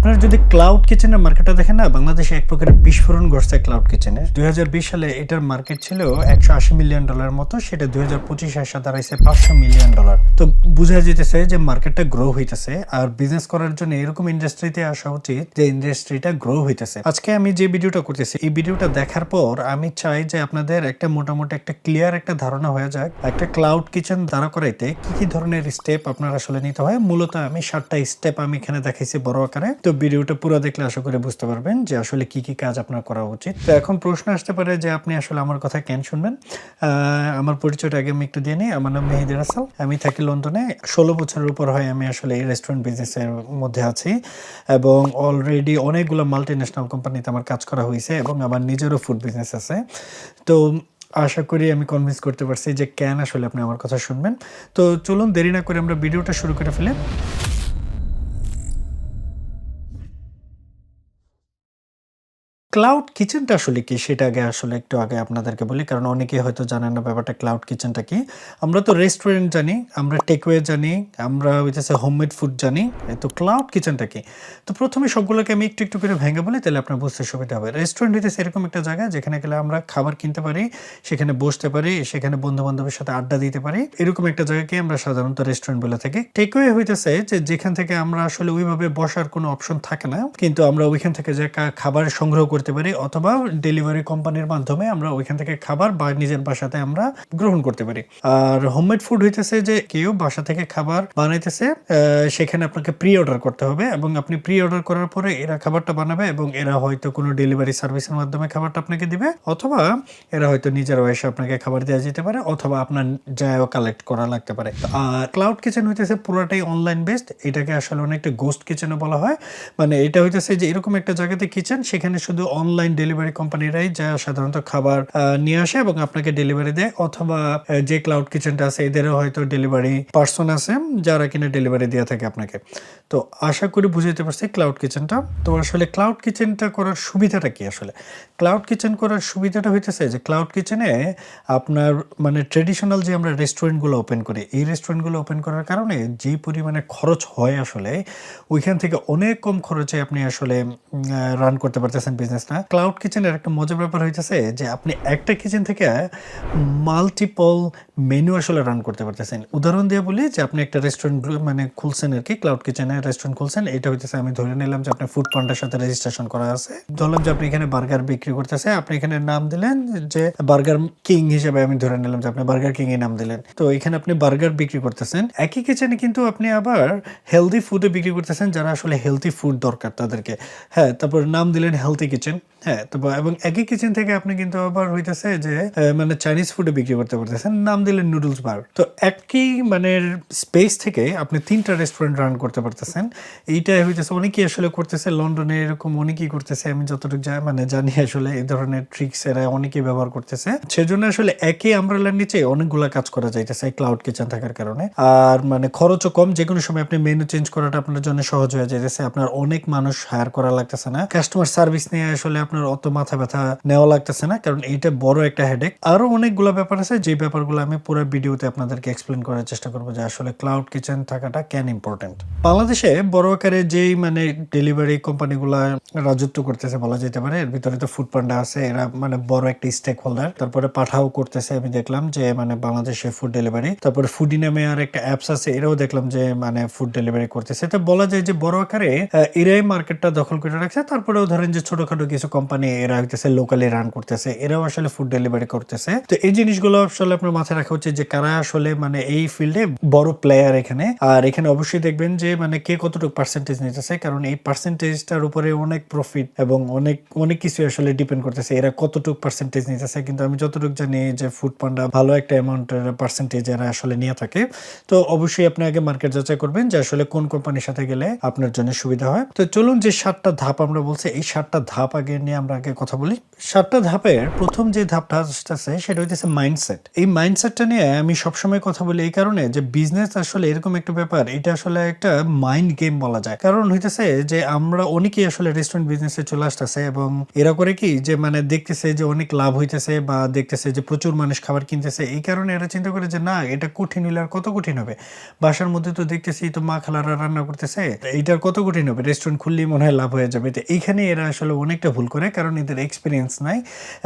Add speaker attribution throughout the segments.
Speaker 1: আপনারা যদি ক্লাউড কিচেনের মার্কেটটা দেখেন না, বাংলাদেশে এক প্রকারের বিস্ফোরণ ঘটছে ক্লাউড কিচেনের দুই সালে এটার মার্কেট ছিল একশো আশি মিলিয়ন ডলার মতো, সেটা দুই হাজার পঁচিশ আসা দাঁড়াইছে পাঁচশো মিলিয়ন ডলার তো বোঝা যেতেছে যে মার্কেটটা গ্রো হইতেছে, আর বিজনেস করার জন্য এরকম ইন্ডাস্ট্রিতে আসা উচিত যে ইন্ডাস্ট্রিটা গ্রো হইতেছে। আজকে আমি যে ভিডিওটা করতেছি, এই ভিডিওটা দেখার পর আমি চাই যে আপনাদের একটা মোটামুটি একটা ক্লিয়ার একটা ধারণা হয়ে যাক, একটা ক্লাউড কিচেন দাঁড়া করাইতে কি কি ধরনের স্টেপ আপনার আসলে নিতে হয়। মূলত আমি সাতটা স্টেপ আমি এখানে দেখাইছি বড় আকারে। তো ভিডিওটা পুরো দেখলে আশা করে বুঝতে পারবেন যে আসলে কি কি কাজ আপনার করা উচিত। তো এখন প্রশ্ন আসতে পারে যে আপনি আসলে আমার কথা কেন শুনবেন? আমার পরিচয়টা আগে আমি একটু দিয়ে নিই। আমার নাম মেহেদি রাসাল। আমি থাকি লন্ডনে। ষোলো বছরের উপর হয় আমি আসলে এই রেস্টুরেন্ট বিজনেসের মধ্যে আছি এবং অলরেডি অনেকগুলো মাল্টি ন্যাশনাল কোম্পানিতে আমার কাজ করা হয়েছে এবং আমার নিজেরও ফুড বিজনেস আছে। তো আশা করি আমি কনভিন্স করতে পারছি যে কেন আসলে আপনি আমার কথা শুনবেন। তো চলুন দেরি না করে আমরা ভিডিওটা শুরু করে ফেলি। ক্লাউড কিচেনটা আসলে কি? সেটা আগে আসলে একটু আগে আপনাদেরকে বলি, কারণ অনেকে হয়তো জানেন না ব্যাপারটা ক্লাউড কিচেনটা কি। আমরা তো রেস্টুরেন্ট জানি, আমরা টেকওয়ে জানি, আমরা হইতেছে হোমমেড ফুড জানি তো ক্লাউড কিচেনটা কি? তো প্রথমে সবগুলোকে আমি একটু একটু করে ভেঙে বলি, তাহলে আপনার বুঝতে সুবিধা হবে। রেস্টুরেন্ট হইতেছে এরকম একটা জায়গা, যেখানে গেলে আমরা খাবার কিনতে পারি, সেখানে বসতে পারি, সেখানে বন্ধু বান্ধবের সাথে আড্ডা দিতে পারি। এরকম একটা জায়গাকে আমরা সাধারণত রেস্টুরেন্ট বলে থাকি। টেকওয়ে হইতেছে যে যেখান থেকে আমরা আসলে ওইভাবে বসার কোনো অপশন থাকে না, কিন্তু আমরা ওইখান থেকে যে খাবার সংগ্রহ করতে পারি অথবা ডেলিভারি কোম্পানির মাধ্যমে আমরা ওইখান থেকে খাবার বা নিজের বাসাতে আমরা গ্রহণ করতে পারি। আর হোমমেড ফুড হইতেছে যে কেউ বাসা থেকে খাবার বানাইতেছে সেখানে আপনাকে প্রি অর্ডার করতে হবে এবং আপনি প্রি অর্ডার করার পরে এরা খাবারটা বানাবে এবং এরা হয়তো কোনো ডেলিভারি সার্ভিসের মাধ্যমে খাবারটা আপনাকে দিবে অথবা এরা হয়তো নিজের এসে আপনাকে খাবার দেওয়া যেতে পারে অথবা আপনার যায়ও কালেক্ট করা লাগতে পারে। আর ক্লাউড কিচেন হইতেছে পুরোটাই অনলাইন বেসড এটাকে আসলে অনেকটা গোস্ট কিচেনও বলা হয়। মানে এটা হইতেছে যে এরকম একটা জায়গাতে কিচেন সেখানে শুধু অনলাইন ডেলিভারি কোম্পানিরাই যা সাধারণত খাবার নিয়ে আসে এবং আপনাকে ডেলিভারি দেয় অথবা যে ক্লাউড কিচেনটা আছে, এদেরও হয়তো ডেলিভারি পার্সন আছে, যারা কিনা ডেলিভারি দেওয়া থাকে আপনাকে। তো আশা করি বুঝাইতে পারছি ক্লাউড কিচেনটা তো আসলে ক্লাউড কিচেনটা করার সুবিধাটা কি আসলে? ক্লাউড কিচেন করার সুবিধাটা হইতেছে যে ক্লাউড কিচেনে আপনার মানে ট্রেডিশনাল যে আমরা রেস্টুরেন্টগুলো ওপেন করি, এই রেস্টুরেন্টগুলো ওপেন করার কারণে যে পরিমাণে খরচ হয় আসলে, ওইখান থেকে অনেক কম খরচে আপনি আসলে রান করতে পারতেছেন বিজনেসটা ক্লাউড কিচেনের একটা মজার ব্যাপার হইতেছে যে আপনি একটা কিচেন থেকে মাল্টিপল মেনু আসলে রান করতে পারতেছেন। উদাহরণ দিয়ে বলি যে আপনি একটা রেস্টুরেন্ট মানে খুলছেন আর কি ক্লাউড কিচেনে রেস্টুরেন্ট খুলছেন। এটা হইতেছে, আমি ধরে নিলাম যে আপনার ফুড পান্ডার সাথে রেজিস্ট্রেশন করা আছে। ধরলাম যে আপনি এখানে বার্গার বিক্রি করতেছে, আপনি এখানে নাম দিলেন যে বার্গার কিং হিসেবে আমি ধরে নিলাম যে আপনি বার্গার কিং এ নাম দিলেন। তো এখানে আপনি বার্গার বিক্রি করতেছেন। একই কিচেনে কিন্তু আপনি আবার হেলদি ফুডে বিক্রি করতেছেন, যারা আসলে হেলদি ফুড দরকার তাদেরকে। হ্যাঁ তারপর নাম দিলেন হেলদি কিচেন হ্যাঁ তারপর এবং একই কিচেন থেকে আপনি কিন্তু আবার হইতেছে যে মানে চাইনিজ ফুডে বিক্রি করতে পারতেছেন, নাম দিলেন নুডলস বার তো একই মানে স্পেস থেকে আপনি তিনটা রেস্টুরেন্ট রান করতে পারতেছেন। এইটাই হইতেছে, অনেকেই আসলে করতেছে, লন্ডনে এরকম অনেকেই করতেছে, আমি যতটুকু যা মানে জানি আসলে এই ধরনের ট্রিক্স এরা অনেকেই ব্যবহার করতেছে। সেজন্য আসলে একই আমব্রেলার নিচে অনেকগুলা কাজ করা যাইতেছে ক্লাউড কিচেন থাকার কারণে। আর মানে খরচও কম, যে কোনো সময় আপনি মেনু চেঞ্জ করাটা আপনার জন্য সহজ হয়ে যাইতেছে, আপনার অনেক মানুষ হায়ার করা লাগতেছে না। কাস্টমার সার্ভিস নিয়ে আসলে আপনার অত মাথা ব্যথা নেওয়া লাগতেছে না, কারণ এইটা বড় একটা হেডেক আরও অনেকগুলো ব্যাপার আছে, যে ব্যাপারগুলো আমি পুরো ভিডিওতে আপনাদেরকে এক্সপ্লেন করার চেষ্টা করব, যে আসলে ক্লাউড কিচেন থাকাটা কেন ইম্পর্টেন্ট বাংলাদেশে বড় আকারে যেই মানে ডেলিভারি কোম্পানিগুলা রাজত্ব করতেছে বলা যেতে পারে, এর ভিতরে তো ফুড পান্ডা আছে, এরা মানে বড় একটা স্টেক হোল্ডার তারপরে পাঠাও করতেছে, আমি দেখলাম যে মানে বাংলাদেশে ফুড ডেলিভারি তারপরে ফুডি নামে আর একটা অ্যাপস আছে, এরাও দেখলাম যে মানে ফুড ডেলিভারি করতেছে। তো বলা যায় যে বড় আকারে এরাই মার্কেটটা দখল করে রাখছে। তারপরেও ধরেন যে ছোটখাটো কিছু কোম্পানি এরা হইতেছে লোকালি রান করতেছে, এরাও আসলে ফুড ডেলিভারি করতেছে। তো এই জিনিসগুলো আসলে আপনার মাথায় রাখা উচিত যে কারা আসলে মানে এই ফিল্ডে বড় প্লেয়ার এখানে। আর এখানে অবশ্যই দেখবেন যে মানে কে কতটুকু পার্সেন্টেজ নিতেছে, কারণ এই পার্সেন্টেজটার উপরে অনেক প্রফিট এবং অনেক অনেক কিছু আসলে ডিপেন্ড করতেছে, এরা কতটুকু পার্সেন্টেজ নিতেছে। কিন্তু আমি যতটুকু জানি যে ফুড পান্ডা ভালো একটা অ্যামাউন্টের পার্সেন্টেজ এরা আসলে নিয়ে থাকে। তো অবশ্যই আপনি আগে মার্কেট যাচাই করবেন যে আসলে কোন কোম্পানির সাথে গেলে আপনার জন্য সুবিধা হয়। তো চলুন যে সাতটা ধাপ আমরা বলছি, এই সাতটা ধাপ আগে নিয়ে আমরা আগে কথা বলি। সাতটা ধাপের প্রথম যে ধাপটা আসতেছে, সেটা হইতেছে মাইন্ডসেট এই মাইন্ডসেটটা নিয়ে আমি সবসময় কথা বলি এই কারণে যে বিজনেস আসলে এরকম একটা ব্যাপার, এটা আসলে একটা মাইন্ড গেম বলা যায়। কারণ হইতেছে যে আমরা অনেকেই আসলে রেস্টুরেন্ট বিজনেসে চলে আসতেছে এবং এরা করে কি যে মানে দেখতেছে যে অনেক লাভ হইতেছে বা দেখতেছে যে প্রচুর মানুষ খাবার কিনতেছে। এই কারণে এরা চিন্তা করে যে না, এটা কঠিন হইলে আর কত কঠিন হবে? বাসার মধ্যে তো দেখতেছি তো মা খালারা রান্না করতেছে এইটার কত কঠিন হবে? রেস্টুরেন্ট খুললেই মনে হয় লাভ হয়ে যাবে। তো এইখানে এরা আসলে অনেকটা ভুল করে, কারণ এদের এক্সপিরিয়েন্স নাই।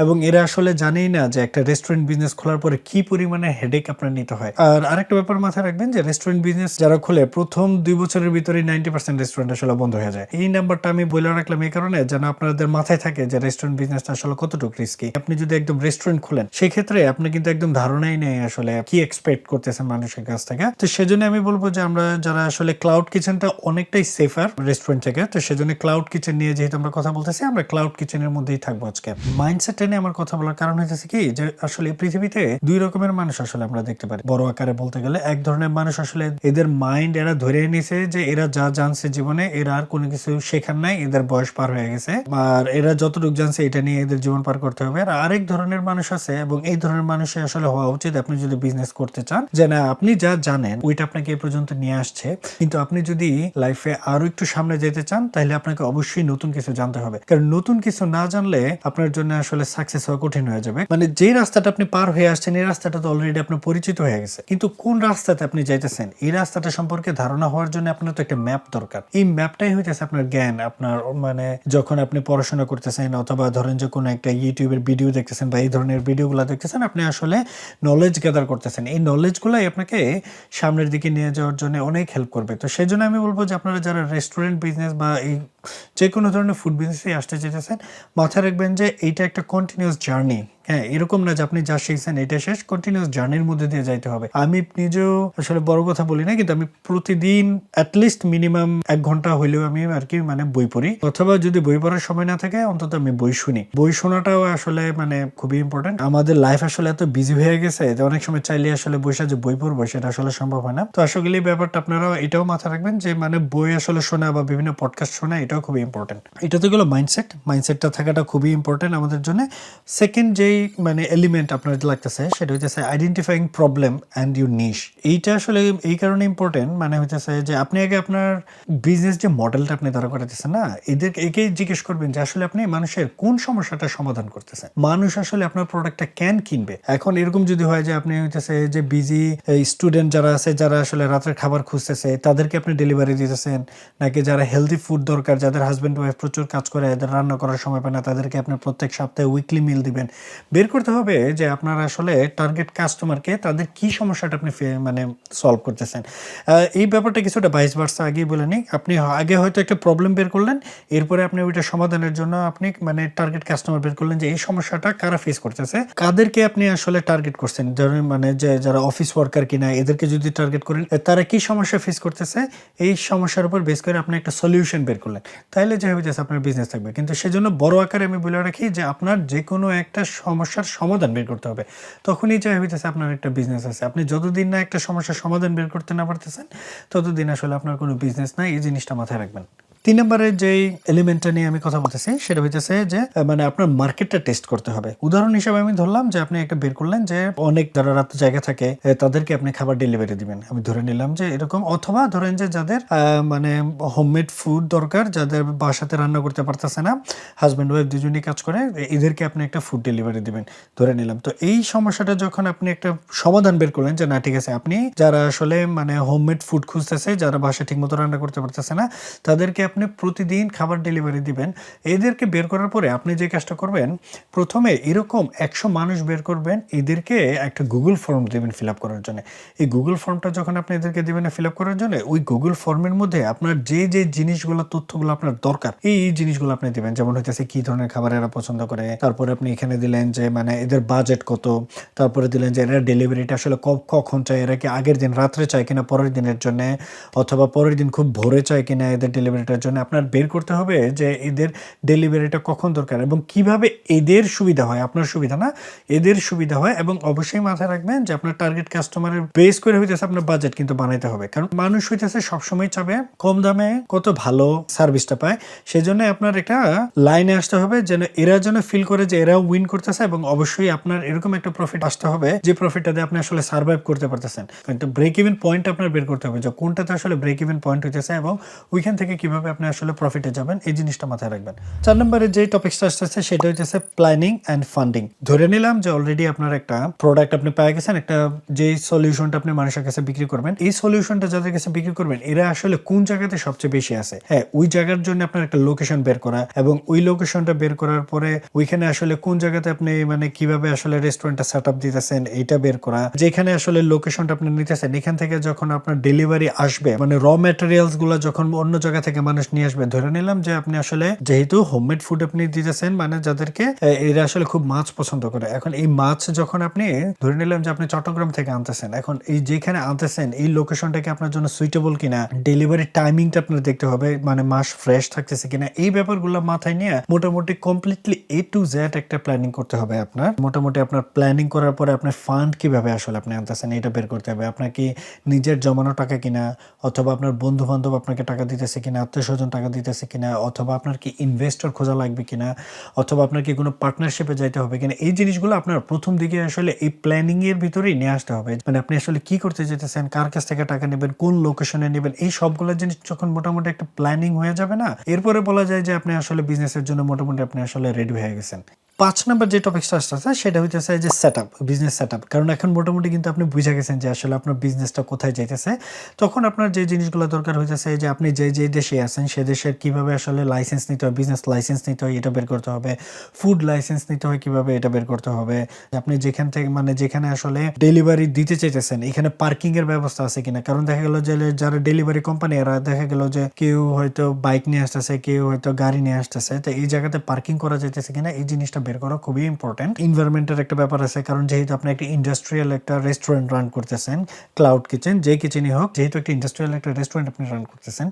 Speaker 1: এবং এরা আসলে জানেই না যে একটা রেস্টুরেন্ট বিজনেস খোলার পরে কি পরিমাণে হেডেক আপনার নিতে হয়। আর আরেকটা ব্যাপার মাথায় রাখবেন যে রেস্টুরেন্ট বিজনেস যারা খুলে, প্রথম দুই বছরের ভিতরে নাইনটি পার্সেন্ট রেস্টুরেন্ট আসলে বন্ধ হয়ে যায়। এই নাম্বারটা আমি বলে রাখলাম এই কারণে যেন আপনাদের মাথায় থাকে যে রেস্টুরেন্ট বিজনেসটা আসলে কতটুকু রিস্কি আপনি যদি একদম রেস্টুরেন্ট খুলেন, সেক্ষেত্রে আপনি কিন্তু একদম ধারণাই নেই আসলে কি এক্সপেক্ট করতেছেন মানুষের কাছ থেকে। তো সেজন্য আমি বলব যে আমরা যারা আসলে ক্লাউড কিচেনটা অনেকটাই সেফার রেস্টুরেন্ট থেকে, তো সেজন্য ক্লাউড কিচেন নিয়ে যেহেতু আমরা কথা বলতেছি, আমরা ক্লাউড কিচেনের মধ্যেই থাকব আজকে। মাইন্ডসেট নিয়ে আমার কথা বলার কারণ হচ্ছে কি যে, আসলে পৃথিবীতে দুই রকমের মানুষ আসলে আমরা দেখতে পারি। বড় আকারে বলতে গেলে এক ধরনের মানুষ আসলে এদের মাইন্ড এরা ধরে নিছে যে, এরা যা জানছে জীবনে, এরা আর কোনো কিছু শেখার নাই, এদের বয়স পার হয়ে গেছে। আর এরা যতটুকু জানছে, এটা নিয়ে এদের জীবন পার করতে হবে। আর আরেক ধরনের মানুষ আছে এবং এই ধরনের মানুষের আসলে হওয়া উচিত আপনি যদি বিজনেস করতে চান যে, না, আপনি যা জানেন, ওইটা আপনাকে এই পর্যন্ত নিয়ে আসছে। কিন্তু আপনি যদি লাইফে আরও একটু সামনে যেতে চান, তাহলে আপনাকে অবশ্যই নতুন কিছু জানতে হবে। কারণ নতুন কিছু না জানলে আপনার জন্য আসলে সাকসেস হওয়া কঠিন হয়ে যাবে। মানে যে রাস্তাটা আপনি পার হয়ে আসছেন, এই রাস্তাটা তো অলরেডি আপনার পরিচিত হয়ে গেছে। কিন্তু কোন রাস্তাতে আপনি যাইতেছেন? এই রাস্তাটা সম্পর্কে ধারণা হওয়ার জন্য আপনার তো একটা ম্যাপ দরকার। এই ম্যাপটাই হইতেছে আপনার জ্ঞান, আপনার মানে যখন আপনি পড়াশোনা করতেছেন অথবা ধরেন যে কোনো একটা ইউটিউবের ভিডিও দেখতেছেন বা এই ধরনের ভিডিওগুলো দেখতেছেন, আপনি আসলে নলেজ গ্যাদার করতেছেন। এই নলেজগুলাই আপনাকে সামনের দিকে নিয়ে যাওয়ার জন্য অনেক হেল্প করবে। তো সেই জন্য আমি বলব যে আপনারা যারা রেস্টুরেন্ট বিজনেস বা এই যে কোনো ধরনের ফুড বিজনেসে আসতে চাইতেছেন, মাথায় রাখবেন যে এইটা একটা কন্টিনিউয়াস জার্নি হ্যাঁ এরকম না যে আপনি যা শিখছেন এটা শেষ কন্টিনিউয়াস জার্নির মধ্যে দিয়ে যাইতে হবে। আমি নিজেও আসলে বড় কথা বলি না, কিন্তু আমি প্রতিদিন অ্যাটলিস্ট মিনিমাম এক ঘণ্টা হইলেও আমি আর কি মানে বই পড়ি। অথবা যদি বই পড়ার সময় না থাকে, অন্তত আমি বই শুনি। বই শোনাটাও আসলে মানে খুবই ইম্পর্টেন্ট আমাদের লাইফ আসলে এত বিজি হয়ে গেছে, যে অনেক সময় চাইলে আসলে বসে যে বই পড়ব, সেটা আসলে সম্ভব হয় না। তো আসলে এই ব্যাপারটা আপনারা এটাও মাথায় রাখবেন যে মানে বই আসলে শোনা বা বিভিন্ন পডকাস্ট শোনা, এটাও খুবই ইম্পর্টেন্ট এটা তো গেলো মাইন্ডসেট মাইন্ডসেটটা থাকাটা খুবই ইম্পর্টেন্ট আমাদের জন্য। সেকেন্ড যেই মানে এলিমেন্ট আপনার লাগতেছে, সেটা হচ্ছে identifying problem and your niche এইটা আসলে এই কারণে ইম্পর্টেন্ট মানে হচ্ছে যে আপনি আগে আপনার বিজনেস যে মডেলটা আপনি দাঁড়া করাতেছেন না এদের একেই জিজ্ঞেস করবেন যে আসলে আপনি মানুষের কোন সমস্যাটা সমাধান করতেছেন? মানুষ আসলে আপনার প্রোডাক্টটা কেন কিনবে? এখন এরকম যদি হয় যে আপনি হইতেছে যে বিজি স্টুডেন্ট যারা আছে, যারা আসলে রাতের খাবার খুঁজতেছে, তাদেরকে আপনি ডেলিভারি দিতেছেন, নাকি যারা হেলদি ফুড দরকার, যাদের হাজব্যান্ড ওয়াইফ প্রচুর কাজ করে, এদের রান্না করার সময় পায় না, তাদেরকে আপনি প্রত্যেক সপ্তাহে উইকলি মিল দিবেন। বের করতে হবে যে আপনার আসলে টার্গেট কাস্টমারকে তাদের কি সমস্যাটা আপনি মানে সলভ করতেছেন। এই ব্যাপারটা কিছুটা বাইশ বার্সা আগেই বলে নিই। আপনি আগে হয়তো একটা প্রবলেম বের করলেন, এরপরে আপনি ওইটা সমাধানের জন্য আপনি মানে টার্গেট কাস্টমার বের করলেন যে এই সমস্যাটা কারা ফেস করতেছে, কাদেরকে আপনি আসলে টার্গেট করছেন? ধরেন মানে যে যারা অফিস ওয়ার্কার কিনা, এদেরকে যদি টার্গেট করেন তারা কি সমস্যা ফেস করতেছে? এই সমস্যার উপর বেস করে আপনি একটা সলিউশন বের করলেন। তাহলে যে হয়ে যাচ্ছে আপনার বিজনেস থাকবে। কিন্তু সেজন্য বড় আকারে আমি বলে রাখি যে আপনার যে কোনো একটা সমস্যার সমাধান বের করতে হবে। তখনই যা হইতেছে আপনার একটা বিজনেস আছে। আপনি যতদিন না একটা সমস্যার সমাধান বের করতে না পারতেছেন, ততদিন আসলে আপনার কোনো বিজনেস নাই। এই জিনিসটা মাথায় রাখবেন। তিন নম্বরের যেই এলিমেন্টটা নিয়ে আমি কথা বলতেছি, সেটা হইতেছে যে মানে আপনার মার্কেটটা টেস্ট করতে হবে। উদাহরণ হিসেবে আমি ধরলাম যে, আপনি একটা বের করলেন যে, অনেক যারা রাত জায়গা থাকে তাদেরকে আপনি খাবার ডেলিভারি দিবেন। আমি ধরে নিলাম যে, এরকম, অথবা ধরেন যে, যাদের মানে হোমমেড ফুড দরকার, যাদের বাসাতে রান্না করতে পারতেছে না হাজব্যান্ড ওয়াইফ দুজনেই কাজ করে এদেরকে আপনি একটা ফুড ডেলিভারি দিবেন। ধরে নিলাম। তো এই সমস্যাটা যখন আপনি একটা সমাধান বের করলেন যে, না, ঠিক আছে, আপনি যারা আসলে মানে হোমমেড ফুড খুঁজতেছে, যারা বাসায় ঠিকমতো রান্না করতে পারতেছে না, তাদেরকে আপনি প্রতিদিন খাবার ডেলিভারি দিবেন। এদেরকে বের করার পরে আপনি যে কাজটা করবেন, প্রথমে এরকম একশো মানুষ বের করবেন, এদেরকে একটা গুগল ফর্ম দেবেন ফিল আপ করার জন্য। এই গুগল ফর্মটা যখন আপনি এদেরকে দেবেন ফিল আপ করার জন্য, ওই গুগল ফর্মের মধ্যে আপনার যে যে জিনিসগুলো, তথ্যগুলো আপনার দরকার, এই জিনিসগুলো আপনি দেবেন। যেমন হইতেছে কি ধরনের খাবার এরা পছন্দ করে, তারপরে আপনি এখানে দিলেন যে মানে এদের বাজেট কত, তারপরে দিলেন যে, এরা ডেলিভারিটা আসলে কখন চায়, এরা কি আগের দিন রাত্রে চায় কিনা পরের দিনের জন্য, অথবা পরের দিন খুব ভোরে চায় কিনা এদের ডেলিভারিটার জন্য আপনার বের করতে হবে যে এদের ডেলিভারিটা কখন দরকার এবং কীভাবে এদের সুবিধা হয়, আপনার সুবিধা না? এদের সুবিধা হয় এবং অবশ্যই মাথায় রাখবেন যে আপনার টার্গেট কাস্টমারের বেস করে হইতেছে আপনার বাজেট কিন্তু বানাইতে হবে। কারণ মানুষ হইতেছে সবসময় চাবে কম দামে কত ভালো সার্ভিসটা পায়। সেই জন্য আপনার একটা লাইনে আসতে হবে যেন এরা যেন ফিল করে যে এরাও উইন করতেছে এবং অবশ্যই আপনার এরকম একটা প্রফিট আসতে হবে যে প্রফিটটা দিয়ে আপনি আসলে সার্ভাইভ করতে পারতেছেন। কিন্তু ব্রেক ইভেন পয়েন্ট আপনার বের করতে হবে যে কোনটাতে আসলে ব্রেক ইভেন পয়েন্ট হইতেছে এবং ওইখান থেকে কীভাবে আপনি আসলে প্রফিটে যাবেন, এই জিনিসটা মাথায় রাখবেন। চার নম্বরে যে টপিকসটা আসতেছে, সেটা হইতেছে প্ল্যানিং অ্যান্ড ফান্ডিং ধরে নিলাম যে অলরেডি আপনার একটা প্রোডাক্ট আপনি পেয়ে গেছেন, একটা যে সলিউশনটা আপনি মানুষের কাছে বিক্রি করবেন, এই সলিউশনটা যাদের কাছে বিক্রি করবেন, এরা আসলে কোন জায়গাতে সবচেয়ে বেশি আছে? হ্যাঁ ওই জায়গার জন্য আপনার একটা লোকেশন বের করা এবং ওই লোকেশনটা বের করার পরে ওইখানে আসলে কোন জায়গাতে আপনি মানে কীভাবে আসলে রেস্টুরেন্টটা সেট আপ দিতেছেন, এইটা বের করা, যেখানে আসলে লোকেশনটা আপনি নিতেছেন, এখান থেকে যখন আপনার ডেলিভারি আসবে মানে র ম্যাটেরিয়ালসগুলো যখন অন্য জায়গা থেকে মানুষ নিয়ে আসবে। ধরে নিলাম যে আপনি আসলে যেহেতু হোমমেড ফুড আপনি দিতেছেন মানে যাদেরকে এরা আসলে খুব মাছ পছন্দ করে। এখন এই মাছ যখন আপনি, ধরে নিলাম যে আপনি চট্টগ্রাম থেকে আনতেছেন, এখন এই যেখানে আনতেছেন, এই লোকেশনটাকে আপনার জন্য সুইটেবল কিনা ডেলিভারি টাইমিংটা আপনার দেখতে হবে মানে মাস ফ্রেশ থাকতেছে কিনা, এই ব্যাপারগুলো মাথায় নিয়ে মোটামুটি কমপ্লিটলি এ টু জেড একটা প্ল্যানিং করতে হবে আপনার। মোটামুটি আপনার প্ল্যানিং করার পরে আপনার ফান্ড কীভাবে আসলে আপনি আনতেছেন, এটা বের করতে হবে। আপনার কি নিজের জমানো টাকা কিনা, অথবা আপনার বন্ধু বান্ধব আপনাকে টাকা দিতেছে কিনা, আত্মীয় স্বজন টাকা দিতেছে কিনা, অথবা আপনার কি ইনভেস্টর খোঁজা লাগবে কিনা, অথবা আপনার কি কোনো পার্টনারশিপে যাইতে হবে কিনা, এই জিনিসগুলো আপনার প্রথম দিকে আসলে এই প্ল্যানিং এর ভিতরেই নিয়ে আসতে হবে। মানে আপনি আসলে কি করতে যেতেছেন, কার কাছ থেকে টাকা নেবেন, কোন লোকেশনে নেবেন, এই সবগুলো জিনিস যখন মোটামুটি একটা প্ল্যানিং হয়ে যাবে না, এরপরে বলা যায় যে আপনি আসলে বিজনেসের জন্য মোটামুটি আপনি আসলে রেডি হয়ে গেছেন। পাঁচ নাম্বার যে টপিকটা আসতেছে সেটা হইতেছে যে set up business set up কারণ এখন মোটামুটি কিন্তু আপনি বুঝে গেছেন যে আসলে আপনার বিজনেসটা কোথায় যাইতেছে। তখন আপনার যে জিনিসগুলো দরকার হইতেছে যে আপনি যে যে দেশে আছেন, সে দেশের কীভাবে আসলে লাইসেন্স নিতে হয় বিজনেস লাইসেন্স নিতে হয়, এটা বের করতে হবে। ফুড লাইসেন্স নিতে হয়, কীভাবে এটা বের করতে হবে? আপনি যেখান থেকে মানে যেখানে আসলে ডেলিভারি দিতে চাইতেছেন, এখানে পার্কিং এর ব্যবস্থা আছে কিনা? কারণ দেখা গেল যে, যারা ডেলিভারি কোম্পানি এরা দেখা গেল যে কেউ হয়তো বাইক নিয়ে আসতেছে, কেউ হয়তো গাড়ি নিয়ে আসতেছে। তো এই জায়গাতে পার্কিং করা যাইতেছে কিনা, এই জিনিসটা বের করা খুবই ইম্পর্টেন্ট ইনভারনমেন্টের একটা ব্যাপার আছে, কারণ যেহেতু আপনি একটা ইন্ডাস্ট্রিয়াল একটা রেস্টুরেন্ট রান করতেছেন ক্লাউড কিচেন যে কিচেনই হোক, যেহেতু একটা ইন্ডাস্ট্রিয়াল একটা রেস্টুরেন্ট আপনি রান করতেছেন,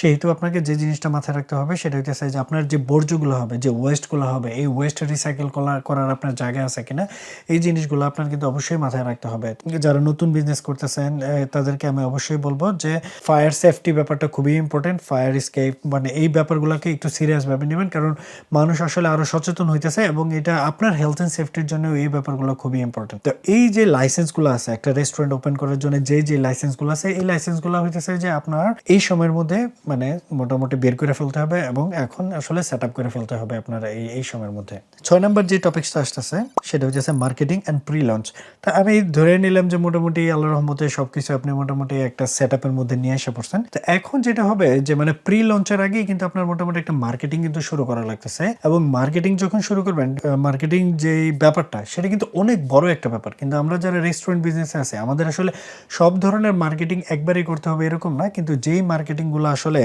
Speaker 1: সেহেতু আপনাকে যে জিনিসটা মাথায় রাখতে হবে সেটা হইতেছে যে আপনার যে বর্জ্যগুলো হবে, যে ওয়েস্টগুলো হবে, এই ওয়েস্ট রিসাইকেল করার আপনার জায়গা আছে কিনা, এই জিনিসগুলো আপনার কিন্তু অবশ্যই মাথায় রাখতে হবে। যারা নতুন বিজনেস করতেছেন তাদেরকে আমি অবশ্যই বলব যে ফায়ার সেফটি ব্যাপারটা খুবই ইম্পর্টেন্ট ফায়ার স্কেপ মানে এই ব্যাপারগুলোকে একটু সিরিয়াস ভাবে নেবেন, কারণ মানুষ আসলে আরও সচেতন হইতেছে এবং এটা আপনার হেলথ অ্যান্ড সেফটির জন্য এই ব্যাপারগুলো খুবই ইম্পর্টেন্ট তো এই যে লাইসেন্সগুলো আছে, একটা রেস্টুরেন্ট ওপেন করার জন্য যে যে লাইসেন্সগুলো আছে, এই লাইসেন্সগুলো হইতেছে যে আপনার এই সময়ের মধ্যে মানে মোটামুটি বের করে ফেলতে হবে এবং এখন আসলে সেট আপ করে ফেলতে হবে আপনার এই এই সময়ের মধ্যে। ছয় নম্বর যে টপিকসটা আসতেছে, সেটা হচ্ছে মার্কেটিং অ্যান্ড প্রি লঞ্চ তা আমি ধরে নিলাম যে মোটামুটি আল্লাহ রহমতে সবকিছু আপনি মোটামুটি একটা সেট আপের মধ্যে নিয়ে এসে পড়ছেন। তো এখন যেটা হবে যে মানে প্রি লঞ্চের আগেই কিন্তু আপনার মোটামুটি একটা মার্কেটিং কিন্তু শুরু করা লাগতেছে এবং মার্কেটিং যখন শুরু করবেন মার্কেটিং যে ব্যাপারটা, সেটা কিন্তু অনেক বড় একটা ব্যাপার। কিন্তু আমরা যারা রেস্টুরেন্ট বিজনেসে আছে, আমাদের আসলে সব ধরনের মার্কেটিং একবারই করতে হবে এরকম না, কিন্তু যেই মার্কেটিংগুলো আসলে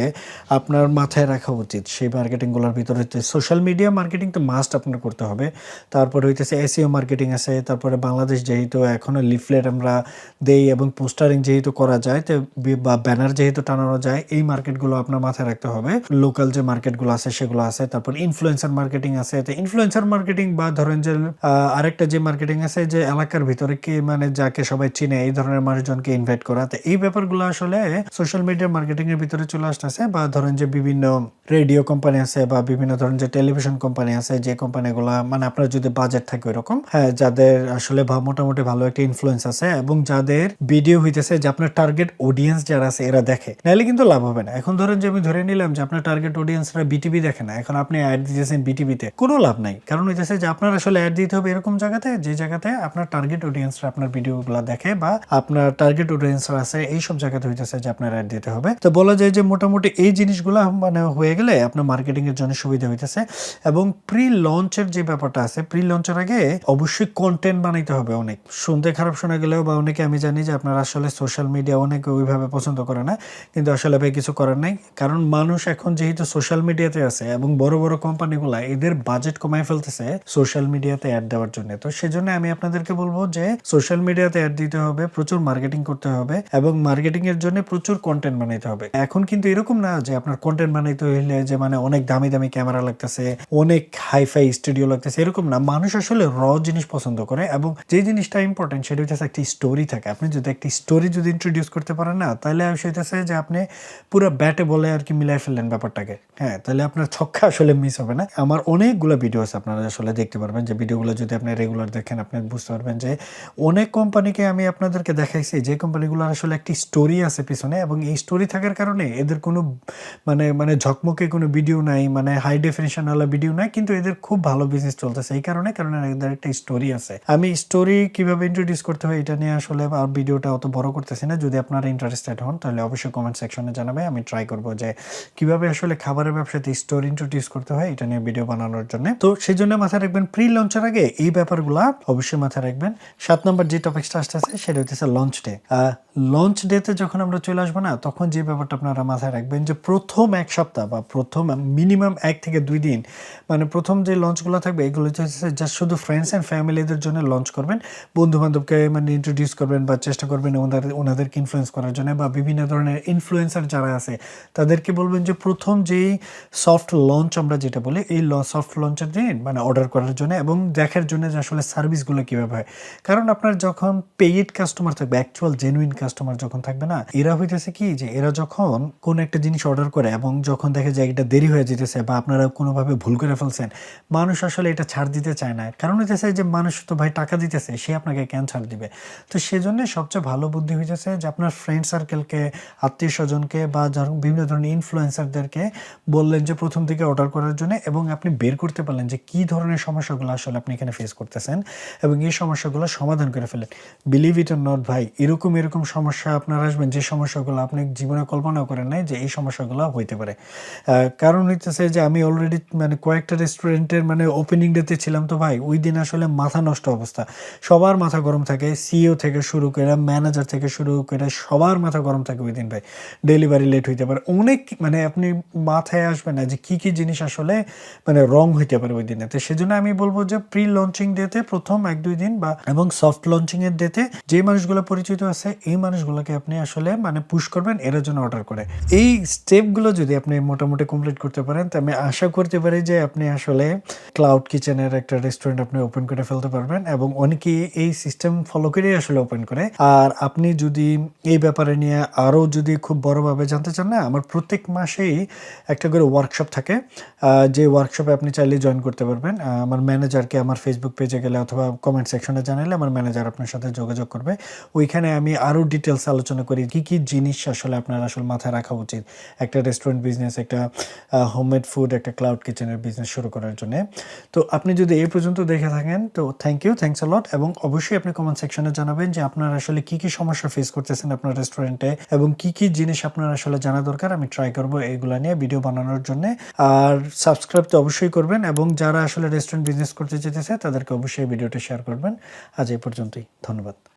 Speaker 1: আপনার মাথায় রাখা উচিত, সেই মার্কেটিংগুলোর ভিতরে হচ্ছে সোশ্যাল মিডিয়া মার্কেটিং তো মাস্ট আপনার করতে হবে। তারপরে হইতেছে এসিও মার্কেটিং আছে, তারপরে বাংলাদেশ যেহেতু এখনও লিফলেট আমরা দেই এবং পোস্টারিং যেহেতু করা যায়, তো বা ব্যানার যেহেতু টানানো যায়, এই মার্কেটগুলো আপনার মাথায় রাখতে হবে। লোকাল যে মার্কেটগুলো আছে, সেগুলো আছে। তারপর ইনফ্লুয়েন্সার মার্কেটিং আছে, তো ইনফ্লুয়েন্সার মার্কেটিং বা ধরেন যে আরেকটা যে মার্কেটিং আছে যে এলাকার ভিতরে কি মানে যাকে সবাই চিনে, এই ধরনের মানুষজনকে ইনভাইট করা। তো এই ব্যাপারগুলো আসলে সোশ্যাল মিডিয়া মার্কেটিং এর ভিতরে চলে আসতেছে বা ধরেন যে বিভিন্ন রেডিও কোম্পানি আছে বা বিভিন্ন ধরেন যে টেলিভিশন কোম্পানি আছে, যে কোম্পানিগুলো মানে আপনার যদি বাজেট থাকে ওইরকম হ্যাঁ যাদের আসলে মোটামুটি ভালো একটা ইনফ্লুয়েন্স আছে এবং যাদের ভিডিও হইতেছে যে আপনার টার্গেট অডিয়েন্স যারা আছে, এরা দেখে। নাহলে কিন্তু লাভ হবে না। এখন ধরেন যে আমি ধরে নিলাম যে আপনার টার্গেট অডিয়েন্সরা বিটিভি দেখে না। এখন আপনি অ্যাড দিতেছেন বিটিভিতে কোনো লাভ নাই। কারণ হইতেছে যে আপনার আসলে অ্যাড দিতে হবে এরকম জায়গাতে, যে জায়গাতে আপনার টার্গেট অডিয়েন্সরা আপনার ভিডিওগুলো দেখে বা আপনার টার্গেট অডিয়েন্সরা আছে এই সব জায়গাতে হইতেছে যে আপনার অ্যাড দিতে হবে। তো বলা যায় যে মোটামুটি এই জিনিসগুলো মানে হয়ে গেলে আপনার মার্কেটিং এর জন্য সুবিধা হইতেছে। এবং প্রি লঞ্চের যে ব্যাপারটা আছে প্রি লঞ্চের আগে অবশ্যই কন্টেন্ট বানাইতে হবে অনেক। শুনতে খারাপ শোনা গেলেও বা অনেকে আমি জানি যে আপনারা আসলে সোশ্যাল মিডিয়া অনেকে ওইভাবে পছন্দ করে না, কিন্তু আসলে ভাই কিছু করার নাই। কারণ মানুষ এখন যেহেতু সোশ্যাল মিডিয়াতে আছে এবং বড় বড় কোম্পানিগুলো এদের বাজেট কমায় ফেলতেছে হইতেছে সোশ্যাল মিডিয়াতে অ্যাড দেওয়ার জন্য। তো সেজন্য আমি আপনাদেরকে বলব যে সোশ্যাল মিডিয়াতে অ্যাড দিতে হবে, প্রচুর মার্কেটিং করতে হবে এবং মার্কেটিং এর জন্য প্রচুর কন্টেন্ট বানাইতে হবে। এখন কিন্তু এরকম না যে আপনার কন্টেন্ট বানাইতে হইলে যে মানে অনেক দামি দামি ক্যামেরা লাগতেছে, অনেক হাইফাই স্টুডিও লাগতেছে, এরকম না। মানুষ আসলে র জিনিস পছন্দ করে এবং যে জিনিসটা ইম্পর্টেন্ট সেটা হচ্ছে একটি স্টোরি থাকে। আপনি যদি একটি স্টোরি যদি ইন্ট্রোডিউস করতে পারেন না, তাহলে সেটাছে যে আপনি পুরো ব্যাটে বলে আর কি মিলাই ফেললেন ব্যাপারটাকে। হ্যাঁ তাহলে আপনার ছক্কা আসলে মিস হবে না। আমার অনেকগুলো ভিডিও আছে আপনারা আসলে দেখতে পারবেন যে ভিডিওগুলো যদি আপনি রেগুলার দেখেন, আপনি বুঝতে পারবেন যে অনেক কোম্পানিকে আমি আপনাদেরকে দেখাইছি যে কোম্পানিগুলো আসলে একটি স্টোরি আছে পিছনে এবং এই স্টোরি থাকার কারণে এদের কোনো মানে মানে ঝকমকে কোনো ভিডিও নাই মানে হাই ডেফিনেশন ওয়ালা ভিডিও নাই, কিন্তু এদের খুব ভালো বিজনেস চলতেছে। এই কারণে, কারণ এদের একটা স্টোরি আছে। আমি স্টোরি কীভাবে ইন্ট্রোডিউস করতে হয় এটা নিয়ে আসলে আর ভিডিওটা অত বড় করতেছি না। যদি আপনারা ইন্টারেস্টেড হন, তাহলে অবশ্যই কমেন্ট সেকশনে জানাবে। আমি ট্রাই করব যে কীভাবে আসলে খাবারের ব্যবসাতে স্টোরি ইন্ট্রোডিউস করতে হয় এটা নিয়ে ভিডিও বানানোর জন্য। তো সেই জন্য মাথায় রাখবেন প্রি লঞ্চের আগে এই ব্যাপারগুলা অবশ্যই মাথায় রাখবেন। সাত নম্বর যে টপিকসটা আসতেছে, সেটা হচ্ছে লঞ্চ ডে লঞ্চ ডেতে যখন আমরা চলে আসব না, তখন যে ব্যাপারটা আপনারা মাথায় রাখবেন যে প্রথম এক সপ্তাহ বা প্রথম মিনিমাম এক থেকে দুই দিন মানে প্রথম যে লঞ্চগুলো থাকবে, এগুলো হচ্ছে জাস্ট শুধু ফ্রেন্ডস অ্যান্ড ফ্যামিলিদের জন্য লঞ্চ করবেন। বন্ধু বান্ধবকে মানে ইন্ট্রোডিউস করবেন বা চেষ্টা করবেন ওনাদের, ওনাদেরকে ইনফ্লুয়েন্স করার জন্য বা বিভিন্ন ধরনের ইনফ্লুয়েন্সার যারা আছে, তাদেরকে বলবেন যে প্রথম যেই সফট লঞ্চ আমরা যেটা বলি, এই সফট লঞ্চের দিন মানে অর্ডার করার জন্য এবং দেখার জন্য যে আসলে সার্ভিসগুলো কীভাবে হয়। কারণ আপনার যখন পেইড কাস্টমার থাকবে অ্যাকচুয়াল জেনুইন কাস্টমার যখন থাকবে না, এরা হইতেছে কি যে এরা যখন কোন একটা জিনিস অর্ডার করে এবং যখন দেখে যে এটা দেরি হয়ে যেতেছে বা আপনারা কোনোভাবে ভুল করে ফেলছেন, মানুষ আসলে এটা ছাড় দিতে চায় না। কারণ হইতেছে যে মানুষ তো ভাই টাকা দিতেছে, সে আপনাকে কেন ছাড় দিবে? তো সেজন্য সবচেয়ে ভালো বুদ্ধি হইতেছে যে আপনার ফ্রেন্ড সার্কেলকে আত্মীয় স্বজনকে বা যার বিভিন্ন ধরনের ইনফ্লুয়েন্সারদেরকে বললেন যে প্রথম থেকে অর্ডার করার জন্য এবং আপনি বের করতে পারলেন যে কি ধরনের সমস্যাগুলো আসলে আপনি এখানে ফেস করতেছেন এবং এই সমস্যাগুলো সমাধান করে ফেলেন বিলিভ ইট অর নট ভাই, এরকম এরকম সমস্যা আপনার আসবেন, যে সমস্যাগুলো আপনি জীবনে কল্পনা করেন নাই যে এই সমস্যাগুলো হইতে পারে। কারণ হইতেছে যে আমি অলরেডি মানে কয়েকটা রেস্টুরেন্টের মানে ওপেনিং ডেতে ছিলাম তো ভাই, ওই দিন আসলে মাথা নষ্ট অবস্থা। সবার মাথা গরম থাকে সিইও থেকে শুরু করে ম্যানেজার থেকে শুরু করে সবার মাথা গরম থাকে ওই দিন ভাই। ডেলিভারি লেট হইতে পারে। অনেক মানে আপনি মাথায় আসবে না যে কি কি জিনিস আসলে মানে রং হইতে পারে ওই দিনে। তো সেজন্য আমি বলব যে প্রি লঞ্চিং ডেতে প্রথম এক দুই দিন বা এবং সফট লঞ্চিং এর ডেতে যে মানুষগুলো পরিচিত আছে, এই মানুষগুলোকে আপনি আসলে মানে পুশ করবেন, এর জন্য অর্ডার করে। এই স্টেপগুলো যদি আপনি মোটামুটি কমপ্লিট করতে পারেন, তো আমি আশা করতে পারি যে আপনি আসলে ক্লাউড কিচেনের একটা রেস্টুরেন্ট আপনি ওপেন করে ফেলতে পারবেন এবং অনেকেই এই সিস্টেম ফলো করেই আসলে ওপেন করে। আর আপনি যদি এই ব্যাপারে নিয়ে আরও যদি খুব বড়ভাবে জানতে চান, না, আমার প্রত্যেক মাসেই একটা করে ওয়ার্কশপ থাকে। যে ওয়ার্কশপে আপনি চাইলে জয়েন করতে পারবেন। আমার ম্যানেজারকে আমার ফেসবুক পেজে গেলে অথবা কমেন্ট সেকশনে জানালে আমার ম্যানেজার আপনার সাথে যোগাযোগ করবে। ওইখানে আমি আরও ডিটেলস আলোচনা করি, কি কি জিনিস আসলে আপনার আসলে মাথায় রাখা উচিত? একটা রেস্টুরেন্ট বিজনেস একটা হোমমেড ফুড একটা ক্লাউড কিচেনের বিজনেস শুরু করার জন্য। তো আপনি যদি এই পর্যন্ত দেখে থাকেন, তো থ্যাংক ইউ থ্যাংকস লট এবং অবশ্যই আপনি কমেন্ট সেকশনে জানাবেন যে আপনার আসলে কি কি সমস্যা ফেস করতেছেন আপনার রেস্টুরেন্টে এবং কি কি জিনিস আপনার আসলে জানা দরকার, আমি ট্রাই করব এইগুলা নিয়ে ভিডিও বানানোর জন্য। আর সাবস্ক্রাইব তো অবশ্যই করবেন এবং যারা আসলে রেস্টুরেন্ট বিজনেস করতে যেতেছে তাদেরকে অবশ্যই ভিডিওটা শেয়ার করবেন। আজ এই পর্যন্তই, ধন্যবাদ।